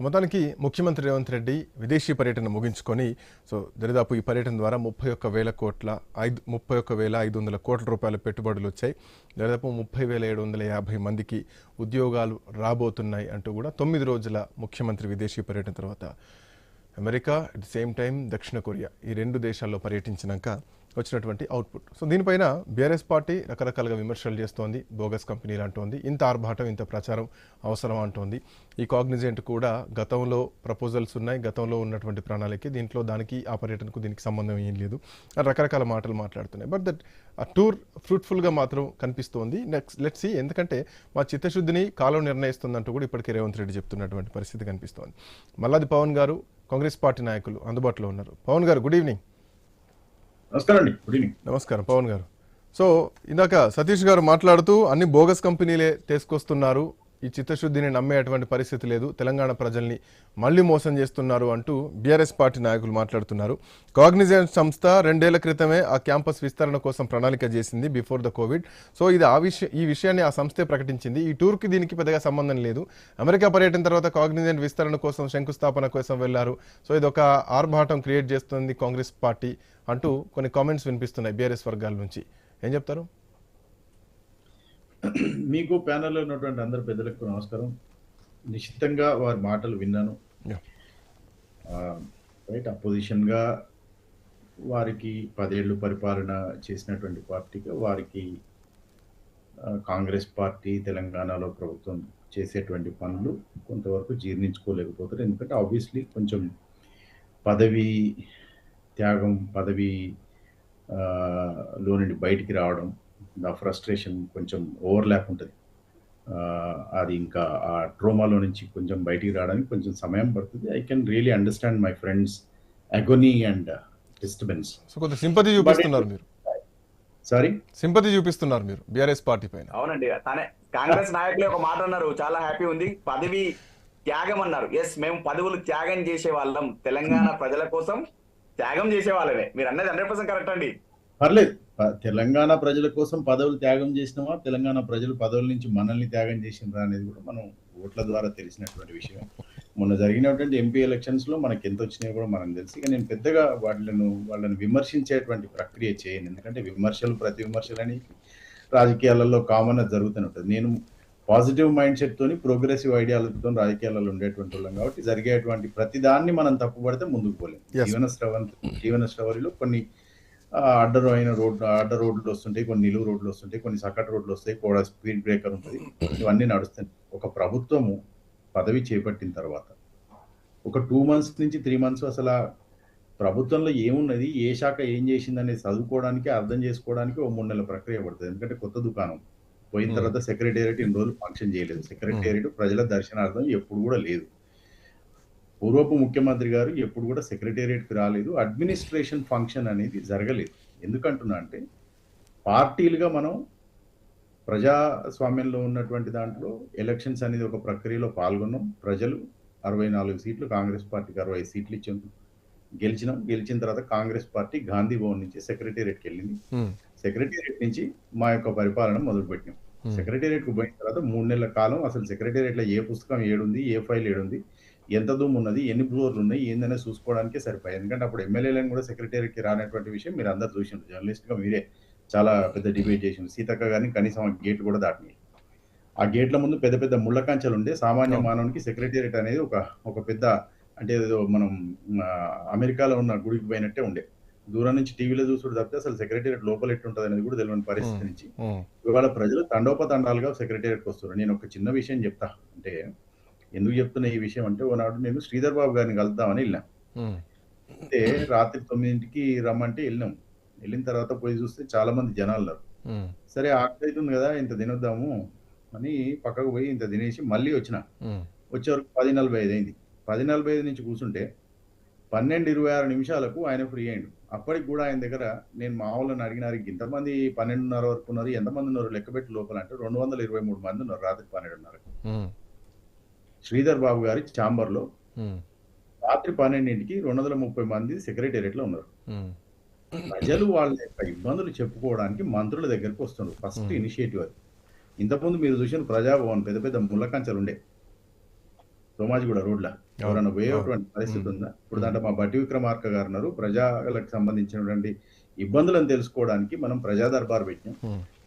మొత్తానికి ముఖ్యమంత్రి రేవంత్ రెడ్డి విదేశీ పర్యటన ముగించుకొని సో దరిదాపు ఈ పర్యటన ద్వారా ముప్పై ఒక్క వేల కోట్ల ఐదు ముప్పై ఒక్క వేల ఐదు వందల కోట్ల రూపాయల పెట్టుబడులు వచ్చాయి. దరిదాపు ముప్పై వేల ఏడు వందల యాభై మందికి ఉద్యోగాలు రాబోతున్నాయి అంటూ కూడా తొమ్మిది రోజుల ముఖ్యమంత్రి విదేశీ పర్యటన తర్వాత America at the same time దక్షిణ కొరియా ఈ రెండు దేశాల్లో పర్యటించినాక వచ్చినటువంటి అవుట్పుట్ సో దీనిపైన బీఆర్ఎస్ పార్టీ రకరకాలుగా విమర్శలు చేస్తోంది బోగస్ కంపెనీలు అంటోంది ఇంత ఆర్భాటం ఇంత ప్రచారం అవసరం అంటోంది. ఈ కాగ్నిజెంట్ కూడా గతంలో ప్రపోజల్స్ ఉన్నాయి గతంలో ఉన్నటువంటి ప్రణాళిక దీంట్లో దానికి ఆ పర్యటనకు దీనికి సంబంధం ఏం లేదు. రకరకాల మాటలు మాట్లాడుతున్నాయి. బట్ దట్ ఆ టూర్ ఫ్రూట్ఫుల్గా మాత్రం కనిపిస్తోంది. నెక్స్ట్ లెట్స్ సి ఎందుకంటే మా చిత్తశుద్ధిని కాలం నిర్ణయిస్తుందంటూ కూడా ఇప్పటికే రేవంత్ రెడ్డి చెప్తున్నటువంటి పరిస్థితి కనిపిస్తోంది. మల్లాది పవన్ గారు కాంగ్రెస్ పార్టీ నాయకులు అందుబాటులో ఉన్నారు. పవన్ గారు గుడ్ ఈవినింగ్ నమస్కారం అండి. Good evening. నమస్కారం పవన్ గారు. సో ఇందాక సతీష్ గారు మాట్లాడుతూ అన్ని బోగస్ కంపెనీలే తీసుకొస్తున్నారు. ఈ చిత్తశుద్ధిని నమ్మేటువంటి పరిస్థితి లేదు. తెలంగాణ ప్రజల్ని మళ్ళీ మోసం చేస్తున్నారు అంటూ బీఆర్ఎస్ పార్టీ నాయకులు మాట్లాడుతున్నారు. కాగ్నిజెంట్ సంస్థ రెండేళ్ళ క్రితమే ఆ క్యాంపస్ విస్తరణ కోసం ప్రణాళిక చేసింది బిఫోర్ ద కోవిడ్. సో ఇది ఆ విషయ ఈ విషయాన్ని ఆ సంస్థే ప్రకటించింది. ఈ టూర్కి దీనికి పెద్దగా సంబంధం లేదు. అమెరికా పర్యటన తర్వాత కాగ్నిజెంట్ విస్తరణ కోసం శంకుస్థాపన కోసం వెళ్ళారు. సో ఇది ఒక ఆర్భాటం క్రియేట్ చేస్తుంది కాంగ్రెస్ పార్టీ అంటూ కొన్ని కామెంట్స్ వినిపిస్తున్నాయి బీఆర్ఎస్ వర్గాల నుంచి. ఏం చెప్తారు? మీకు ప్యానెల్లో ఉన్నటువంటి అందరు పెద్దలకు నమస్కారం. నిశ్చితంగా వారి మాటలు విన్నాను. రైట్ అపోజిషన్గా వారికి పదేళ్ళు పరిపాలన చేసినటువంటి పార్టీగా వారికి కాంగ్రెస్ పార్టీ తెలంగాణలో ప్రభుత్వం చేసేటువంటి పనులు కొంతవరకు జీర్ణించుకోలేకపోతారు ఎందుకంటే ఆబ్వియస్లీ కొంచెం పదవి త్యాగం పదవి లో నుండి బయటికి రావడం ఆ ఫ్రస్ట్రేషన్ కొంచెం ఓవర్లాప్ ఉంటుంది. ఆ, అది ఇంకా ఆ ట్రోమాలో నుంచి కొంచెం బయటికి రావడానికి కొంచెం సమయం పడుతుంది. I can really understand my friends agony and disturbance sympathy చూపిస్తున్నారు మీరు. సారీ సింపతి చూపిస్తున్నారు మీరు బీఆర్ఎస్ పార్టీ పైన. అవునండి. తనే కాంగ్రెస్ నాయకులు ఒక మాట అన్నారు. చాలా హ్యాపీ ఉంది. పదవి త్యాగం అన్నారు. ఎస్ మేము పదవులు త్యాగం చేసే వాళ్ళం తెలంగాణ ప్రజల కోసం. త్యాగం చేసే వాళ్ళమే మీరు అన్నది హండ్రెడ్ పర్సెంట్ కరెక్ట్ అండి. పర్లేదు. తెలంగాణ ప్రజల కోసం పదవులు త్యాగం చేసినామా తెలంగాణ ప్రజలు పదవుల నుంచి మనల్ని త్యాగం చేసినరా అనేది కూడా మనం ఓట్ల ద్వారా తెలిసినటువంటి విషయం. మొన్న జరిగినటువంటి ఎంపీ ఎలక్షన్స్లో మనకి ఎంత వచ్చినాయో కూడా మనకు తెలుసు. ఇక నేను పెద్దగా వాళ్ళను వాళ్ళని విమర్శించేటువంటి ప్రక్రియ చేయను. ఎందుకంటే విమర్శలు ప్రతి విమర్శలు అని రాజకీయాలలో కామన్ జరుగుతూనే ఉంటుంది నేను పాజిటివ్ మైండ్ సెట్ తోని ప్రోగ్రెసివ్ ఐడియాలతో రాజకీయాలలో ఉండేటువంటి వాళ్ళం కాబట్టి జరిగేటువంటి ప్రతి దాన్ని మనం తప్పుపడితే ముందుకు పోలేం. జీవన స్రవంతి జీవన స్రవరిలో కొన్ని అడ్డ అయిన రోడ్లు అడ్డ రోడ్లు వస్తుంటాయి కొన్ని నిలువు రోడ్లు వస్తుంటాయి కొన్ని సకట్ రోడ్లు వస్తాయి కూడా స్పీడ్ బ్రేకర్ ఉంటుంది. ఇవన్నీ నడుస్తాయి. ఒక ప్రభుత్వము పదవి చేపట్టిన తర్వాత ఒక టూ మంత్స్ నుంచి త్రీ మంత్స్ అసలు ప్రభుత్వంలో ఏమున్నది ఏ శాఖ ఏం చేసింది అనేది చదువుకోవడానికి అర్థం చేసుకోవడానికి ఒక మూడు నెలల ప్రక్రియ పడుతుంది. ఎందుకంటే కొత్త దుకాణం. పోయిన. తర్వాత సెక్రటేరియట్ ఇన్ని రోజులు ఫంక్షన్ చేయలేదు. సెక్రటేరియట్ ప్రజల దర్శనార్థం ఎప్పుడు కూడా లేదు. పూర్వపు ముఖ్యమంత్రి గారు ఎప్పుడు కూడా సెక్రటేరియట్కి రాలేదు. అడ్మినిస్ట్రేషన్ ఫంక్షన్ అనేది జరగలేదు. ఎందుకంటున్నా అంటే పార్టీలుగా మనం ప్రజాస్వామ్యంలో ఉన్నటువంటి దాంట్లో ఎలక్షన్స్ అనేది ఒక ప్రక్రియలో పాల్గొన్నాం. ప్రజలు అరవై నాలుగు సీట్లు కాంగ్రెస్ పార్టీకి అరవై సీట్లు ఇచ్చాం. గెలిచినాం. గెలిచిన తర్వాత కాంగ్రెస్ పార్టీ గాంధీ భవన్ నుంచి సెక్రటేరియట్కి వెళ్ళింది. సెక్రటేరియట్ నుంచి మా యొక్క పరిపాలన మొదలుపెట్టినాం. ఉమ్, సెక్రటేరియట్కు పోయిన తర్వాత మూడు నెలల కాలం అసలు సెక్రటేరియట్లో ఏ పుస్తకం ఏడుంది ఏ ఫైల్ ఏడుంది ఎంత దూరం ఉన్నది ఎన్ని ఫ్లోర్లు ఉన్నాయి ఏందనేది చూసుకోవడానికే సరిపోయాయి ఎందుకంటే అప్పుడు ఎమ్మెల్యేలను కూడా సెక్రటేరియట్కి రానటువంటి విషయం మీరు అందరు చూసిండ్రు. జర్నలిస్ట్గా మీరే చాలా పెద్ద డిబేట్ చేసిండ్రు. సీతక్క గారిని కనీసం గేట్ కూడా దాటినాయి. ఆ గేట్ల ముందు పెద్ద పెద్ద ముళ్ళ కంచెలు ఉండే. సామాన్య. మానవునికి సెక్రటేరియట్ అనేది ఒక ఒక పెద్ద అంటే ఏదో మనం అమెరికాలో ఉన్న గుడికి పోయినట్టే ఉండే. దూరం నుంచి టీవీలో చూసుడు తప్పితే అసలు సెక్రటేరియట్ లోపల ఎట్టుంటది అనేది కూడా తెలియని పరిస్థితి నుంచి. ఇవాళ ప్రజలు తండోపతండాలుగా సెక్రటేరియట్కి వస్తున్నారు. నేను ఒక చిన్న విషయం చెప్తా. అంటే ఎందుకు చెప్తున్నా ఈ విషయం అంటే ఓనాడు నేను శ్రీధర్ బాబు గారిని కలుద్దామని వెళ్ళాం. అంటే రాత్రి తొమ్మిదింటికి రమ్మంటే వెళ్ళినాం వెళ్ళిన తర్వాత పోయి చూస్తే చాలా మంది జనాలు ఉన్నారు. సరే ఆకలి అవుతుంది కదా ఇంత తినొద్దాము అని పక్కకు పోయి ఇంత తినేసి మళ్ళీ వచ్చిన. వచ్చే వరకు పది నలభై ఐదు అయింది. పది నలభై ఐదు నుంచి కూర్చుంటే పన్నెండు ఇరవై ఆరు నిమిషాలకు ఆయన ఫ్రీ అయ్యిండు. అప్పటికి కూడా ఆయన దగ్గర నేను మా వాళ్ళని అడిగినారు ఇంతమంది పన్నెండున్నర వరకు ఉన్నారు ఎంతమంది ఉన్నారు లెక్క పెట్టి లోపల అంటే రెండు వందల ఇరవై మూడు మంది ఉన్నారు రాత్రి పన్నెండున్నర శ్రీధర్ బాబు గారి ఛాంబర్లో ఉమ్, రాత్రి పన్నెండింటికి రెండు వందల ముప్పై మంది సెక్రటేరియట్లో ఉన్నారు. ప్రజలు వాళ్ళ యొక్క ఇబ్బందులు చెప్పుకోవడానికి మంత్రుల దగ్గరకు వస్తున్నారు. ఫస్ట్. ఇనిషియేటివ్ అది. ఇంతకుముందు మీరు చూసిన ప్రజాభవన్ పెద్ద పెద్ద ముళ్ళ కంచెలు ఉండే. సోమాజిగూడ రోడ్ల. ఎవరైనా పోయేటువంటి పరిస్థితి ఉందా? ఇప్పుడు దాంట్లో మా బట్టి విక్రమార్క గారు ఉన్నారు. ప్రజలకు సంబంధించినటువంటి ఇబ్బందులను తెలుసుకోవడానికి మనం ప్రజా దర్బార్ పెట్టినాం.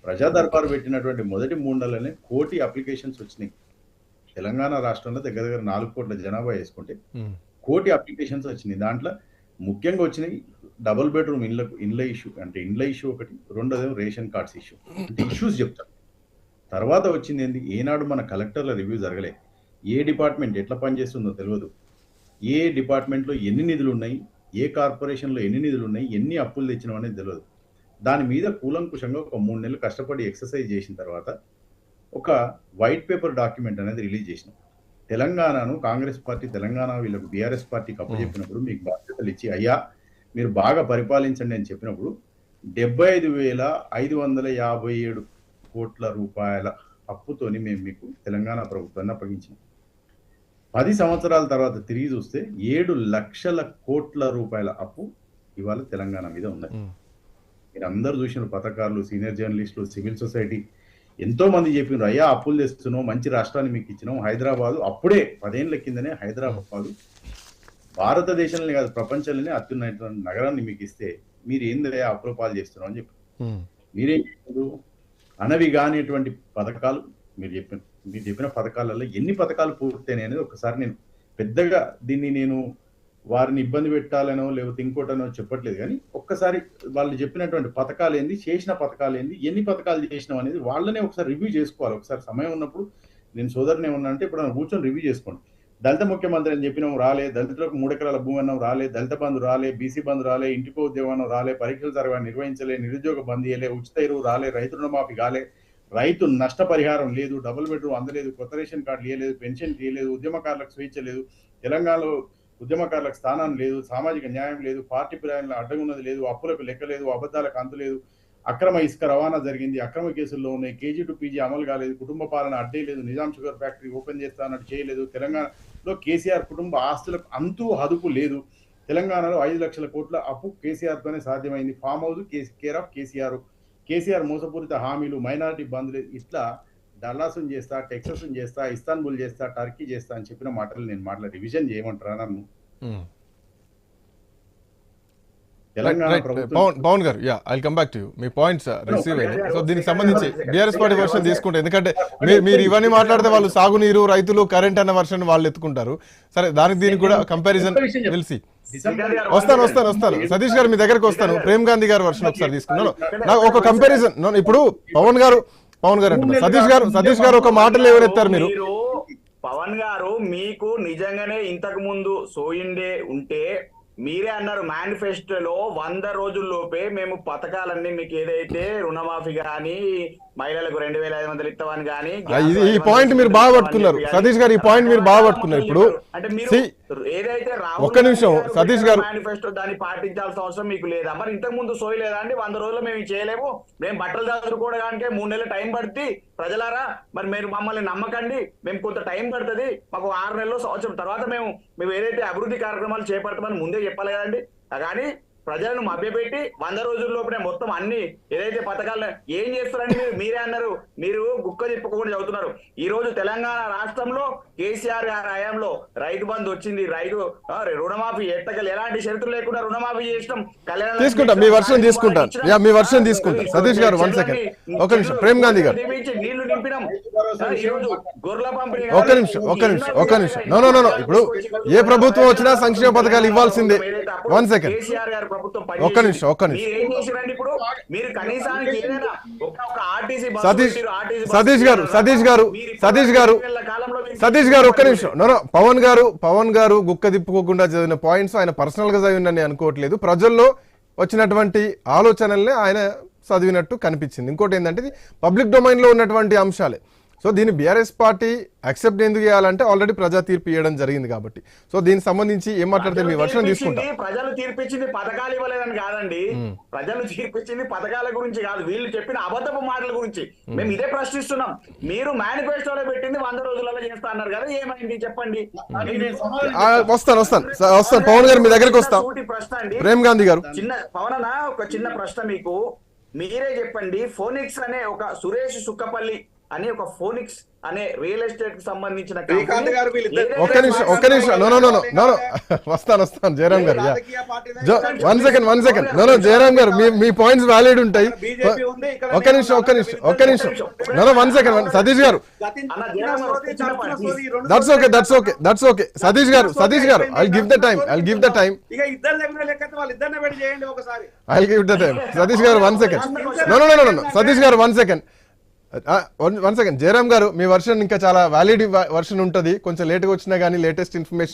ప్రజా దర్బార్ పెట్టినటువంటి మొదటి మూడు నెలలనే కోటి అప్లికేషన్స్ వచ్చినాయి. తెలంగాణ రాష్ట్రంలో దగ్గర దగ్గర నాలుగు కోట్ల జనాభా వేసుకుంటే కోటి అప్లికేషన్స్ వచ్చినాయి. దాంట్లో ముఖ్యంగా వచ్చినాయి డబుల్ బెడ్రూమ్ ఇండ్ల ఇండ్ల ఇష్యూ అంటే ఇండ్ల ఇష్యూ ఒకటి రెండోదేమో రేషన్ కార్డ్స్ ఇష్యూ. అంటే ఇష్యూస్ చెప్తాం తర్వాత వచ్చింది ఏంది? ఏనాడు మన కలెక్టర్ల రివ్యూ జరగలే. ఏ డిపార్ట్మెంట్ ఎట్లా పనిచేస్తుందో తెలియదు. ఏ డిపార్ట్మెంట్లో ఎన్ని నిధులు ఉన్నాయి ఏ కార్పొరేషన్లో ఎన్ని నిధులు ఉన్నాయి ఎన్ని అప్పులు తెచ్చినాం అనేది తెలియదు. దాని మీద కూలంకుషంగా ఒక మూడు నెలలు కష్టపడి ఎక్సర్సైజ్ చేసిన తర్వాత ఒక వైట్ పేపర్ డాక్యుమెంట్ అనేది రిలీజ్ చేసినాం. తెలంగాణను కాంగ్రెస్ పార్టీ తెలంగాణ వీళ్ళకు బీఆర్ఎస్ పార్టీకి అప్పచెప్పినప్పుడు మీకు బాధ్యతలు ఇచ్చి అయ్యా మీరు బాగా పరిపాలించండి అని చెప్పినప్పుడు డెబ్బై ఐదు వేల ఐదు వందల యాభై ఏడు కోట్ల రూపాయల అప్పుతోని మేము మీకు తెలంగాణ ప్రభుత్వాన్ని అప్పగించాం పది సంవత్సరాల తర్వాత తిరిగి చూస్తే ఏడు లక్షల కోట్ల రూపాయల అప్పు ఇవాళ తెలంగాణ మీద ఉంది మీరు అందరు చూసిన పథకాలు సీనియర్ జర్నలిస్టులు సివిల్ సొసైటీ ఎంతో మంది చెప్పినారు అయ్యా అప్పులు తెస్తున్నాం మంచి రాష్ట్రాన్ని మీకు ఇచ్చినాం హైదరాబాదు. అప్పుడే పదేళ్ళ కిందనే హైదరాబాదు భారతదేశంలోనే కాదు ప్రపంచంలోనే అత్యున్నత నగరాన్ని మీకు ఇస్తే మీరు ఏందయ్యా అప్పుల పాలు చేస్తున్నాం అని చెప్పి మీరేం చేస్తారు అనవి కానిటువంటి పథకాలు మీరు చెప్పిన మీరు చెప్పిన పథకాలలో ఎన్ని పథకాలు పూర్తయినాయి అనేది ఒకసారి నేను పెద్దగా దీన్ని నేను వారిని ఇబ్బంది పెట్టాలనో లేకపోతే ఇంకోటనో చెప్పట్లేదు. కానీ ఒక్కసారి వాళ్ళు చెప్పినటువంటి పథకాలు ఏంది చేసిన పథకాలు ఏంది ఎన్ని పథకాలు చేసినాం అనేది వాళ్ళనే ఒకసారి రివ్యూ చేసుకోవాలి. ఒకసారి సమయం ఉన్నప్పుడు నేను సోదరుని ఏమన్నా అంటే ఇప్పుడు నన్ను కూర్చొని రివ్యూ చేసుకోండి. దళిత ముఖ్యమంత్రి అని చెప్పినాం రాలే దళితులకు మూడు ఎకరాల భూమి అన్నం రాలే దళిత బంధు రాలే బీసీ బంధు రాలే ఇంటికో ఉద్యోగం రాలే పరీక్షలు జరగా నిర్వహించలే నిరుద్యోగ బంద్ చేయలే ఉచిత ఎరువు రాలే రైతు రుణమాఫీ కాలే రైతు నష్టపరిహారం లేదు డబుల్ బెడ్రూమ్ అందలేదు కొత్త రేషన్ కార్డు ఇవ్వలేదు పెన్షన్ ఇవ్వలేదు ఉద్యమకారులకు స్వేచ్ఛ లేదు తెలంగాణలో ఉద్యమకారులకు స్థానం లేదు సామాజిక న్యాయం లేదు పార్టీ ప్రయాణంలో అడ్డగున్నది లేదు అప్పులకు లెక్క లేదు అబద్ధాలకు అంతు లేదు. అక్రమ ఇసుక రవాణా జరిగింది అక్రమ కేసుల్లో ఉన్నాయి కేజీ టు పీజీ అమలు కాలేదు కుటుంబ పాలన అడ్డే లేదు నిజాం షుగర్ ఫ్యాక్టరీ ఓపెన్ చేస్తానట్టు చేయలేదు. తెలంగాణలో కేసీఆర్ కుటుంబ ఆస్తులకు అంతూ హదుపు లేదు. తెలంగాణలో ఐదు లక్షల కోట్ల అప్పు కేసీఆర్తోనే సాధ్యమైంది. Farm house care of KCR. KCR మోసపూరిత హామీలు మైనారిటీ బంధులు ఇట్లా డల్లాసున్ చేస్తా టెక్సస్ చేస్తా ఇస్తాన్బుల్ చేస్తా టర్కీ చేస్తా అని చెప్పిన మాటలు నేను మాటల రివిజన్ చేయమంటారా నన్ను? Pavan Pavan garu yeah I come back to you. Me points receive so దీనికి సంబంధించి బీఆర్ఎస్ పార్టీ వర్షన్ తీసుకుంటే ఎందుకంటే మీరు ఇవన్నీ మాట్లాడితే వాళ్ళు సాగునీరు రైతులు కరెంట్ అన్న వర్షన్ వాళ్ళు ఎత్తుకుంటారు. సరే దానికి దీనికి కూడా కంపారిజన్ తెలిసి వస్తాను వస్తాను వస్తాను. సతీష్ గారు మీ దగ్గరకు వస్తాను. ప్రేమ్ గాంధీ గారి వర్షన్ ఒకసారి తీసుకున్నాను నాకు ఒక కంపారిజన్ ఇప్పుడు పవన్ గారు పవన్ గారు అంటున్నారు. సతీష్ గారు సతీష్ గారు ఒక మాటలు ఏమనెత్తారు మీరు? పవన్ గారు మీకు నిజంగానే ఇంతకు ముందు సోయిండే ఉంటే మీరే అన్నారు మేనిఫెస్టోలో వంద రోజుల్లోపే మేము పథకాలన్నీ మీకు ఏదైతే రుణమాఫీ గాని మహిళలకు రెండు వేల ఐదు వందలు ఇస్తామని కానీ ఈ పాయింట్ మీరు బాగా పట్టుకున్నారు. సతీష్ గారు ఈ పాయింట్ మీరు బాగా పట్టుకున్నారు. ఇప్పుడు అంటే మీరు ఏదైతే ఒక్క నిమిషం, సతీష్ గారు. మేనిఫెస్టో దాన్ని పాటించాల్సిన అవసరం మీకు లేదా? మరి ఇంతకు ముందు సోయి లేదా అండి? వంద రోజులు మేము చేయలేము. మేము బట్టలు చదువుకోవడానికి మూడు నెలలు టైం పడుతుంది ప్రజలారా మరి మీరు మమ్మల్ని నమ్మకండి. మేము కొంత టైం పడుతుంది. మాకు ఆరు నెలలు సంవత్సరం. తర్వాత మేము మేము ఏదైతే అభివృద్ధి కార్యక్రమాలు చేపడతామని ముందే చెప్పాలి కదండి. కానీ ప్రజలను మభ్యపెట్టి వంద రోజుల్లోపనే మొత్తం అన్ని ఏదైతే పథకాలు ఏం చేస్తారండి మీరు మీరే అన్నారు. మీరు గుక్క తిప్పకుండా చదువుతున్నారు. ఈ రోజు తెలంగాణ రాష్ట్రంలో కేసీఆర్ గారి హయాంలో రైతు బంధు వచ్చింది. రైతు రుణమాఫీ ఎట్టగలు ఎలాంటి షరతులు లేకుండా రుణమాఫీ చేసినాం. కళ్యాణ తీసుకుంటాం. మీ వర్షన్ తీసుకుంటాను మీ వర్షన్ తీసుకుంటాను సతీష్ గారు వన్ సెకండ్ ఒక నిమిషం. ప్రేమ్ గాంధీ గారు. నీళ్ళు నింపినాం. ఆ, ఈ రోజు గొర్రెల పంపిణీ ఒక్క నిమిషం ఒక్క నిమిషం ఒక్క నిమిషం. No no no no. ఇప్పుడు ఏ ప్రభుత్వం వచ్చినా సంక్షేమ పథకాలు ఇవ్వాల్సిందే. వన్ సెకండ్ కేసీఆర్ గారి ప్రభుత్వం ఒక్క నిమిషం, ఒక్క నిమిషం. మీరు ఏం చేసిరండి ఇప్పుడు? మీరు కనీసానికి ఏదైనా ఒక ఒక ఆర్టీసీ బస్సు సతీష్ గారు. సతీష్ గారు సతీష్ గారు సతీష్ గారు ఒక్క నిమిషం. నో నో పవన్ గారు పవన్ గారు గుక్క తిప్పుకోకుండా చదివిన పాయింట్స్ ఆయన పర్సనల్గా చదివినని అనుకోవట్లేదు. ప్రజల్లో వచ్చినటువంటి ఆలోచనల్ని ఆయన చదివినట్టు కనిపించింది. ఇంకోటి ఏంటంటే పబ్లిక్ డొమైన్లో ఉన్నటువంటి అంశాలే. సో దీన్ని బీఆర్ఎస్ పార్టీ అక్సెప్ట్ ఎందుకు చేయాలంటే ఆల్రెడీ ప్రజా తీర్పు ఇవ్వడం జరిగింది కాబట్టి. సో దీనికి సంబంధించి ఏం మాట్లాడితే మీ వర్షం తీసుకుంటా. ప్రజలు తీర్పిచ్చింది పథకాలు ఇవ్వలేదని కాదండి. ప్రజలు తీర్పిచ్చింది పథకాల గురించి కాదు. వీళ్ళు చెప్పిన అబద్ధపు మాటల గురించి. మేము. ఇదే ప్రశ్నిస్తున్నాం. మీరు మేనిఫెస్టోలో పెట్టింది వంద రోజులలో చేస్తా అన్నారు కదా ఏమైంది చెప్పండి? వస్తాను వస్తాను. వస్తాను. పవన్ గారు మీ దగ్గరికి వస్తాం. ప్రశ్న అండి. ప్రేమ్ గాంధీ గారు. చిన్న పవనన ఒక చిన్న ప్రశ్న మీకు. మీరే చెప్పండి. ఫోనిక్స్ అనే ఒక సురేష్ సుక్కపల్లి అనే ఒక ఫోనిక్స్ అనే రియల్ ఎస్టేట్కి సంబంధించిన ఒక్క నిమిషం ఒక్క నిమిషం. నో నో నో నో వస్తాను వస్తాను. Jayaram garu one second one second. No no Jayaram garu మీ మీ పాయింట్స్ వ్యాలిడ్ ఉంటాయి. ఒక్క నిమిషం ఒక్క నిమిషం ఒక్క నిమిషం. No no one second Satish garu. That's okay that's okay that's okay Satish garu Satish garu I give the time I give the time ఇక ఇద్దరు దగ్గర లెక్క వాళ్ళు ఇద్దరిని పెట్టి చేయండి ఒకసారి. I give the time Satish garu one second no no no no Satish garu one second one second Jayaram garu me version ఇంకా చాలా వ్యాలిడ్ వర్షన్ ఉంటుంది. కొంచెం లేట్గా వచ్చినా కానీ లేటెస్ట్ ఇన్ఫర్మేషన్